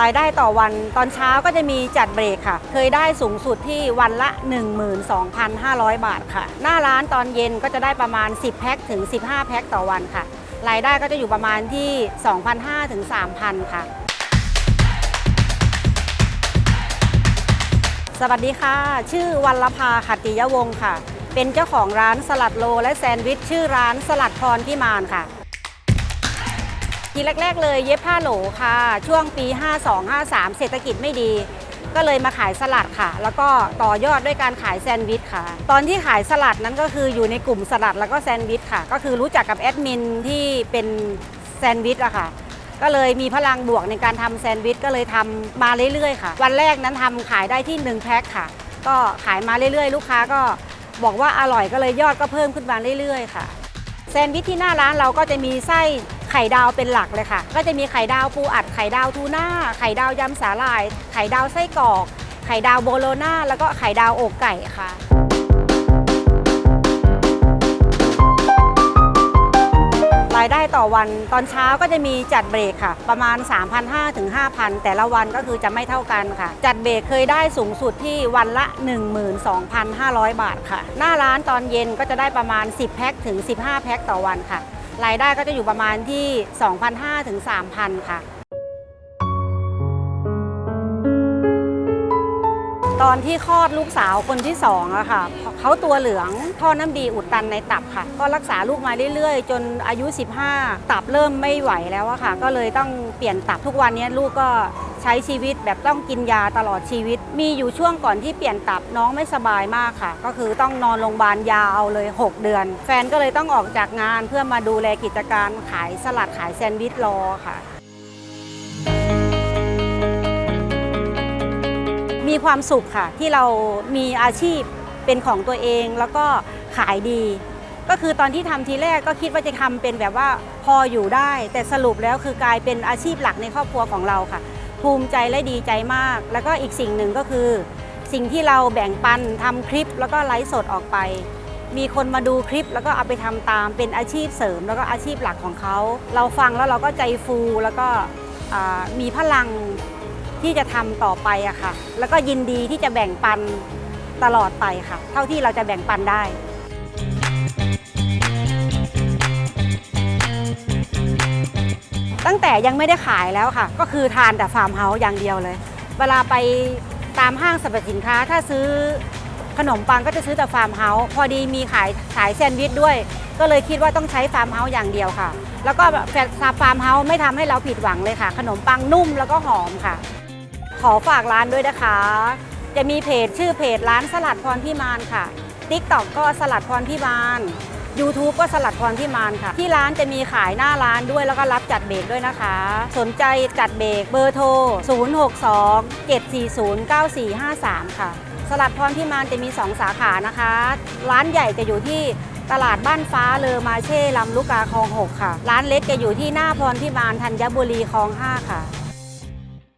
รายได้ต่อวันตอนเช้าก็จะมีจัดเบรกค่ะ เคยได้สูงสุดที่วันละ 12,500 บาทค่ะ หน้าร้านตอนเย็นก็จะได้ประมาณ 10 แพ็คถึง 15 แพ็คต่อวันค่ะ รายได้ก็จะอยู่ประมาณที่ 2,500ถึง3,000 ค่ะ สวัสดีค่ะ ชื่อวัลภาขัตติยวงศ์ค่ะ เป็นเจ้าของร้านสลัดโลและแซนด์วิชชื่อร้านสลัดพรพิมานค่ะ ทีแรก ๆ เลยเย็บผ้าโหลค่ะ ช่วงปี 52-53 เศรษฐกิจไม่ดี ก็เลยมาขายสลัดค่ะ แล้วก็ต่อยอดด้วยการขายแซนด์วิชค่ะ ตอนที่ขายสลัดนั้นก็คืออยู่ในกลุ่มสลัดแล้วก็แซนด์วิชค่ะ ก็คือรู้จักกับแอดมินที่เป็นแซนด์วิชอะค่ะก็เลยมีพลังบวกในการทำแซนด์วิชก็เลยทำมาเรื่อยๆค่ะ วันแรกนั้นทำขายได้ที่1แพ็คค่ะ ก็ขายมาเรื่อยๆ ลูกค้าก็บอกว่าอร่อยก็เลยยอดก็เพิ่มขึ้นมาเรื่อยๆ ค่ะ แซนด์วิชที่หน้าร้านเราก็จะมีไส้ ไข่ดาวเป็นหลักเลยค่ะ ก็จะมีไข่ดาวปูอัดไข่ดาวทูน่าไข่ดาวยำสาหร่าย ไข่ดาวไส้กรอก ไข่ดาวโบโลน่าแล้วก็ไข่ดาวอกไก่ค่ะรายได้ต่อวันตอนเช้าก็จะมีจัดเบรกค่ะ ประมาณ 3,500ถึง5,000 แต่ละวันก็คือจะไม่เท่ากันค่ะ จัดเบรกเคยได้สูงสุดที่วันละ 12,500 บาทค่ะ หน้าร้านตอนเย็นก็จะได้ประมาณ 10 แพ็คถึง 15 แพ็คต่อวันค่ะ รายได้ก็จะอยู่ประมาณที่ 2,500ถึง3,000 ค่ะ ตอนที่คลอดลูกสาวคนที่สองอะค่ะเขาตัวเหลืองท่อน้ำดีอุดตันในตับค่ะ ก็รักษาลูกมาเรื่อยๆ จนอายุ 15 ตับเริ่มไม่ไหวแล้วอะค่ะ ก็เลยต้องเปลี่ยนตับทุกวันนี้ลูกก็ใช้ชีวิตแบบต้องกินยาตลอดชีวิต มีอยู่ช่วงก่อนที่เปลี่ยนตับน้องไม่สบายมากค่ะ ก็คือต้องนอนโรงพยาบาลยาวเลย 6 เดือน แฟนก็เลยต้องออกจากงานเพื่อมาดูแลกิจการขายสลัดขายแซนด์วิชรอค่ะ มีความสุขค่ะ ที่เรามีอาชีพเป็นของตัวเองแล้วก็ขายดี ก็คือตอนที่ทำทีแรกก็คิดว่าจะทำเป็นแบบว่าพออยู่ได้ แต่สรุปแล้วคือกลายเป็นอาชีพหลักในครอบครัวของเราค่ะ ภูมิใจและดีใจมาก แล้วก็อีกสิ่งหนึ่งก็คือ สิ่งที่เราแบ่งปันทำคลิป แล้วก็ไลฟ์สดออกไป มีคนมาดูคลิปแล้วก็เอาไปทำตามเป็นอาชีพเสริม แล้วก็อาชีพหลักของเขา เราฟังแล้วเราก็ใจฟูแล้วก็มีพลัง ที่จะทำต่อไปอะค่ะ แล้วก็ยินดีที่จะแบ่งปันตลอดไปค่ะ เท่าที่เราจะแบ่งปันได้ตั้งแต่ยังไม่ได้ขายแล้วค่ะ ก็คือทานแต่ฟาร์มเฮาส์อย่างเดียวเลย เวลาไปตามห้างสรรพสินค้า ถ้าซื้อขนมปังก็จะซื้อแต่ฟาร์มเฮาส์พอดีมีขายขายแซนด์วิชด้วย ก็เลยคิดว่าต้องใช้ฟาร์มเฮาส์อย่างเดียวค่ะ แล้วก็แบบฟาร์มเฮาส์ไม่ทำให้เราผิดหวังเลยค่ะ ขนมปังนุ่มแล้วก็หอมค่ะ ขอฝากร้านด้วยนะคะ จะมีเพจชื่อเพจร้านสลัดพรพิมานค่ะ TikTok ก็สลัดพรพิมาน YouTube ก็สลัดพรพิมานค่ะ ที่ร้านจะมีขายหน้าร้านด้วยแล้วก็รับจัดเบรกด้วยนะคะ สนใจจัดเบรกเบอร์โทร 062 740 9453 ค่ะ สลัดพรพิมานจะมี 2 สาขานะคะ ร้านใหญ่จะอยู่ที่ตลาดบ้านฟ้าเลอมาเช่ลำลูกกาคลอง 6 ค่ะ ร้านเล็กจะอยู่ที่หน้าพรพิมานธัญบุรีคลอง 5 ค่ะ